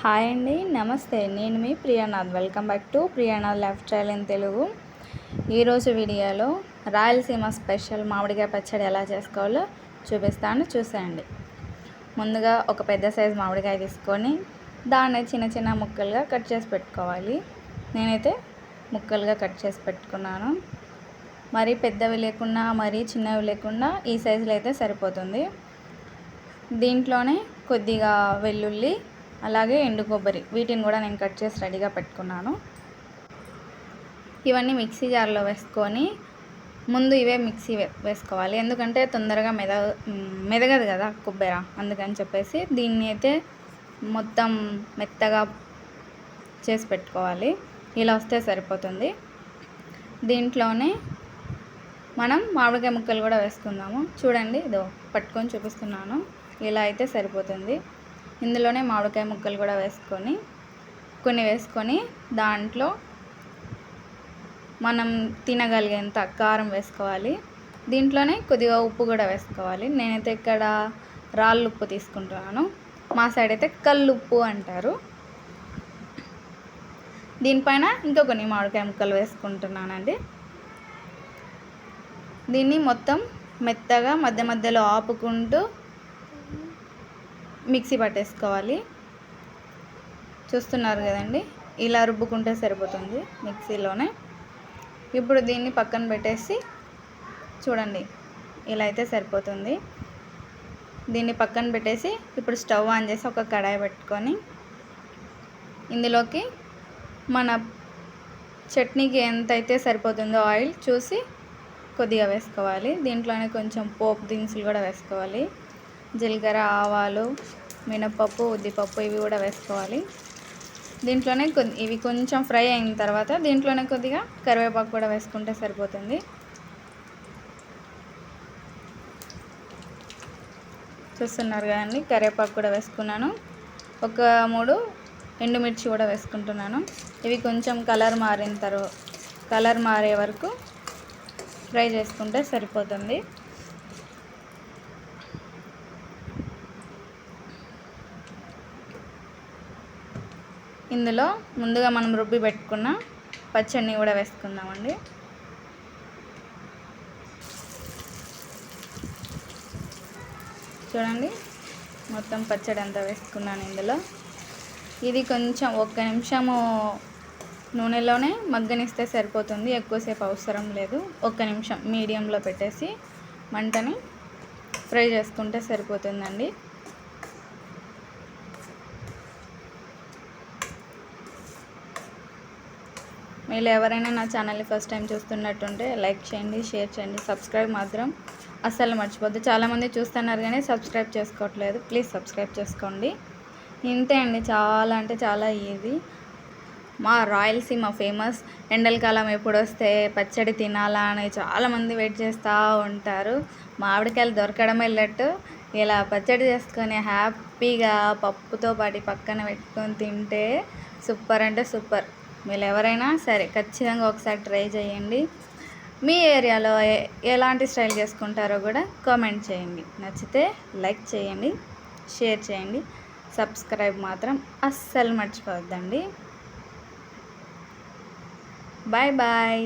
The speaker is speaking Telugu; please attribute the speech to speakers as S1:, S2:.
S1: హాయ్ అండి నమస్తే. నేను మీ Priyanath. Welcome back to Priyanath lifestyle in Telugu. ఈరోజు వీడియోలో రాయలసీమ స్పెషల్ మామిడికాయ పచ్చడి ఎలా చేసుకోవాలో చూపిస్తాను. చూసేయండి. ముందుగా ఒక పెద్ద సైజు మామిడికాయ తీసుకొని దాన్ని చిన్న చిన్న ముక్కలుగా కట్ చేసి పెట్టుకోవాలి. నేనైతే ముక్కలుగా కట్ చేసి పెట్టుకున్నాను. మరీ పెద్దవి లేకుండా మరీ చిన్నవి లేకుండా ఈ సైజులో అయితే సరిపోతుంది. దీంట్లోనే కొద్దిగా వెల్లుల్లి అలాగే ఎండు కొబ్బరి వీటిని కూడా నేను కట్ చేసి రెడీగా పెట్టుకున్నాను. ఇవన్నీ మిక్సీ జార్లో వేసుకొని ముందు ఇవే మిక్సీ వేసుకోవాలి. ఎందుకంటే తొందరగా మెద మెదగదు కదా కొబ్బరి అందుకని చెప్పేసి దీన్ని అయితే మొత్తం మెత్తగా చేసి పెట్టుకోవాలి. ఇలా వస్తే సరిపోతుంది. దీంట్లోనే మనం మామిడికాయ ముక్కలు కూడా వేసుకుందాము. చూడండి ఇదో పట్టుకొని చూపిస్తున్నాను. ఇలా అయితే సరిపోతుంది. ఇందులోనే మామిడికాయ ముక్కలు కూడా వేసుకొని కొన్ని వేసుకొని దాంట్లో మనం తినగలిగేంత కారం వేసుకోవాలి. దీంట్లోనే కొద్దిగా ఉప్పు కూడా వేసుకోవాలి. నేనైతే ఇక్కడ రాళ్ళు ఉప్పు తీసుకుంటున్నాను. మా సైడ్ అయితే కళ్ళు ఉప్పు అంటారు. దీనిపైన ఇంకా కొన్ని మామిడికాయ ముక్కలు వేసుకుంటున్నానండి. దీన్ని మొత్తం మెత్తగా మధ్య మధ్యలో ఆపుకుంటూ మిక్సీ పట్టేసుకోవాలి. చూస్తున్నారు కదండి? ఇలా రుబ్బుకుంటే సరిపోతుంది మిక్సీలోనే. ఇప్పుడు దీన్ని పక్కన పెట్టేసి చూడండి ఇలా అయితే సరిపోతుంది. దీన్ని పక్కన పెట్టేసి ఇప్పుడు స్టవ్ ఆన్ చేసి ఒక కడాయి పెట్టుకొని ఇందులోకి మన చట్నీకి ఎంత అయితే సరిపోతుందో ఆయిల్ చూసి కొద్దిగా వేసుకోవాలి. దీంట్లోనే కొంచెం పోపు దినుసులు కూడా వేసుకోవాలి. జీలకర్ర ఆవాలు మినపప్పు ఉద్దిపప్పు ఇవి కూడా వేసుకోవాలి. దీంట్లోనే కొద్ది ఇవి కొంచెం ఫ్రై అయిన తర్వాత దీంట్లోనే కొద్దిగా కరివేపాకు కూడా వేసుకుంటే సరిపోతుంది. చూస్తున్నారు కదండి కరివేపాకు కూడా వేసుకున్నాను. ఒక మూడు ఎండుమిర్చి కూడా వేసుకుంటున్నాను. ఇవి కొంచెం కలర్ మారిన తర్వాత కలర్ మారే వరకు ఫ్రై చేసుకుంటే సరిపోతుంది. ఇందులో ముందుగా మనం రుబ్బి పెట్టుకున్న పచ్చడిని కూడా వేసుకుందామండి. చూడండి మొత్తం పచ్చడి అంతా వేసుకున్నాను ఇందులో. ఇది కొంచెం ఒక్క నిమిషము నూనెలోనే మగ్గనిస్తే సరిపోతుంది ఎక్కువసేపు అవసరం లేదు. ఒక్క నిమిషం మీడియంలో పెట్టేసి మంటని ఫ్రై చేసుకుంటే సరిపోతుందండి. మీరు ఎవరైనా నా ఛానల్ని ఫస్ట్ టైం చూస్తున్నట్టుంటే లైక్ చేయండి షేర్ చేయండి సబ్స్క్రైబ్ మాత్రం అస్సలు మర్చిపోద్దు. చాలామంది చూస్తున్నారు కానీ సబ్స్క్రైబ్ చేసుకోవట్లేదు. ప్లీజ్ సబ్స్క్రైబ్ చేసుకోండి. ఇంతే అండి. చాలా అంటే చాలా ఈజీ. మా రాయలసీమ ఫేమస్. ఎండలకాలం ఎప్పుడు వస్తే పచ్చడి తినాలా అని చాలామంది వెయిట్ చేస్తూ ఉంటారు. మామిడికాయలు దొరకడం వెళ్ళట్టు ఇలా పచ్చడి చేసుకొని హ్యాపీగా పప్పుతో పాటు పక్కన పెట్టుకొని తింటే సూపర్ అంటే సూపర్. మీరు ఎవరైనా సరే ఖచ్చితంగా ఒకసారి ట్రై చేయండి. మీ ఏరియాలో ఎలాంటి స్టైల్ చేసుకుంటారో కూడా కామెంట్ చేయండి. నచ్చితే లైక్ చేయండి షేర్ చేయండి. సబ్స్క్రైబ్ మాత్రం అస్సలు మర్చిపోవద్దండి. Bye bye.